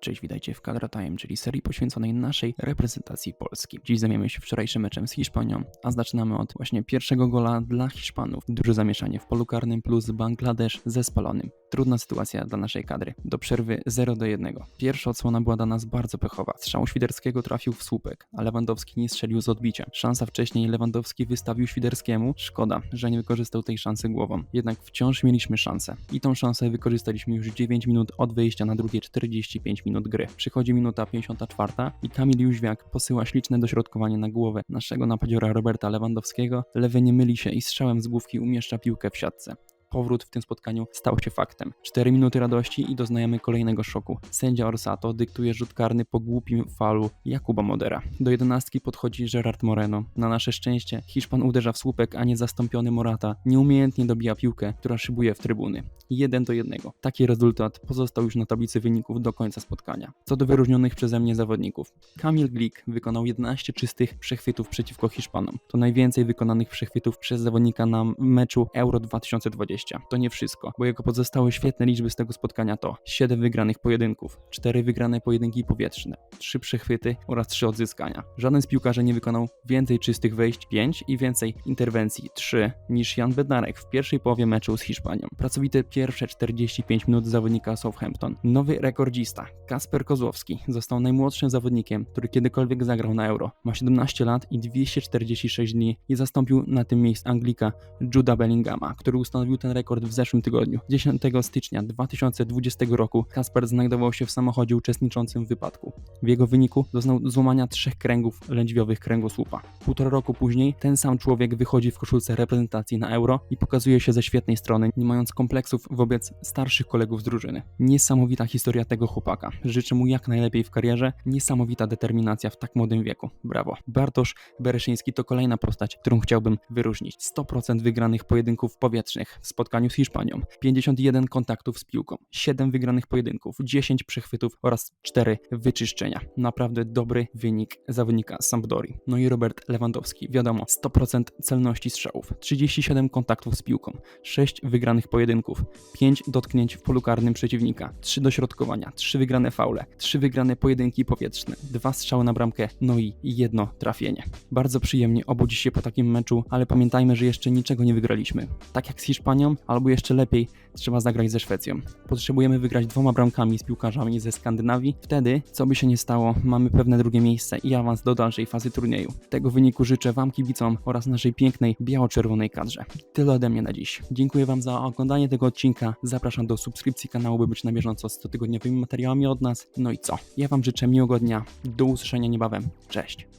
Cześć, witajcie w Kadra Time, czyli serii poświęconej naszej reprezentacji Polski. Dziś zajmiemy się wczorajszym meczem z Hiszpanią, a zaczynamy od właśnie pierwszego gola dla Hiszpanów. Duże zamieszanie w polu karnym plus Bangladesz ze spalonym. Trudna sytuacja dla naszej kadry. Do przerwy 0 do 1. Pierwsza odsłona była dla nas bardzo pechowa. Strzał Świderskiego trafił w słupek, a Lewandowski nie strzelił z odbicia. Szansa wcześniej Lewandowski wystawił Świderskiemu. Szkoda, że nie wykorzystał tej szansy głową. Jednak wciąż mieliśmy szansę. I tą szansę wykorzystaliśmy już 9 minut od wejścia na drugie 45 minut gry. Przychodzi minuta 54 i Kamil Jóźwiak posyła śliczne dośrodkowanie na głowę naszego napadziora Roberta Lewandowskiego. Lewy nie myli się i strzałem z główki umieszcza piłkę w siatce powrót w tym spotkaniu stał się faktem. 4 minuty radości i doznajemy kolejnego szoku. Sędzia Orsato dyktuje rzut karny po głupim falu Jakuba Modera. Do jedenastki podchodzi Gerard Moreno. Na nasze szczęście Hiszpan uderza w słupek, a nie zastąpiony Morata. Nieumiejętnie dobija piłkę, która szybuje w trybuny. 1 do 1. Taki rezultat pozostał już na tablicy wyników do końca spotkania. Co do wyróżnionych przeze mnie zawodników. Kamil Glik wykonał 11 czystych przechwytów przeciwko Hiszpanom. To najwięcej wykonanych przechwytów przez zawodnika na meczu Euro 2020. To nie wszystko, bo jego pozostałe świetne liczby z tego spotkania to 7 wygranych pojedynków, 4 wygrane pojedynki powietrzne, 3 przechwyty oraz 3 odzyskania. Żaden z piłkarzy nie wykonał więcej czystych wejść 5 i więcej interwencji 3 niż Jan Bednarek w pierwszej połowie meczu z Hiszpanią. Pracowite pierwsze 45 minut zawodnika Southampton. Nowy rekordzista Kasper Kozłowski został najmłodszym zawodnikiem, który kiedykolwiek zagrał na Euro. Ma 17 lat i 246 dni i zastąpił na tym miejscu Anglika Juda Bellingama, który ustanowił ten rekord w zeszłym tygodniu. 10 stycznia 2020 roku Kasper znajdował się w samochodzie uczestniczącym w wypadku. W jego wyniku doznał złamania trzech kręgów lędźwiowych kręgosłupa. Półtora roku później ten sam człowiek wychodzi w koszulce reprezentacji na Euro i pokazuje się ze świetnej strony, nie mając kompleksów wobec starszych kolegów z drużyny. Niesamowita historia tego chłopaka. Życzę mu jak najlepiej w karierze. Niesamowita determinacja w tak młodym wieku. Brawo. Bartosz Bereszyński to kolejna postać, którą chciałbym wyróżnić. 100% wygranych pojedynków powietrznych spotkaniu z Hiszpanią, 51 kontaktów z piłką, 7 wygranych pojedynków, 10 przechwytów oraz 4 wyczyszczenia. Naprawdę dobry wynik zawodnika Sampdori. No i Robert Lewandowski, wiadomo, 100% celności strzałów, 37 kontaktów z piłką, 6 wygranych pojedynków, 5 dotknięć w polu karnym przeciwnika, 3 dośrodkowania, 3 wygrane faule, 3 wygrane pojedynki powietrzne, 2 strzały na bramkę, no i jedno trafienie. Bardzo przyjemnie obudzić się po takim meczu, ale pamiętajmy, że jeszcze niczego nie wygraliśmy. Tak jak z Hiszpanią, albo jeszcze lepiej, trzeba zagrać ze Szwecją. Potrzebujemy wygrać dwoma bramkami z piłkarzami ze Skandynawii. Wtedy, co by się nie stało, mamy pewne drugie miejsce i awans do dalszej fazy turnieju. Tego wyniku życzę Wam kibicom oraz naszej pięknej biało-czerwonej kadrze. Tyle ode mnie na dziś. Dziękuję Wam za oglądanie tego odcinka. Zapraszam do subskrypcji kanału, by być na bieżąco z cotygodniowymi materiałami od nas. No i co? Ja Wam życzę miłego dnia. Do usłyszenia niebawem. Cześć.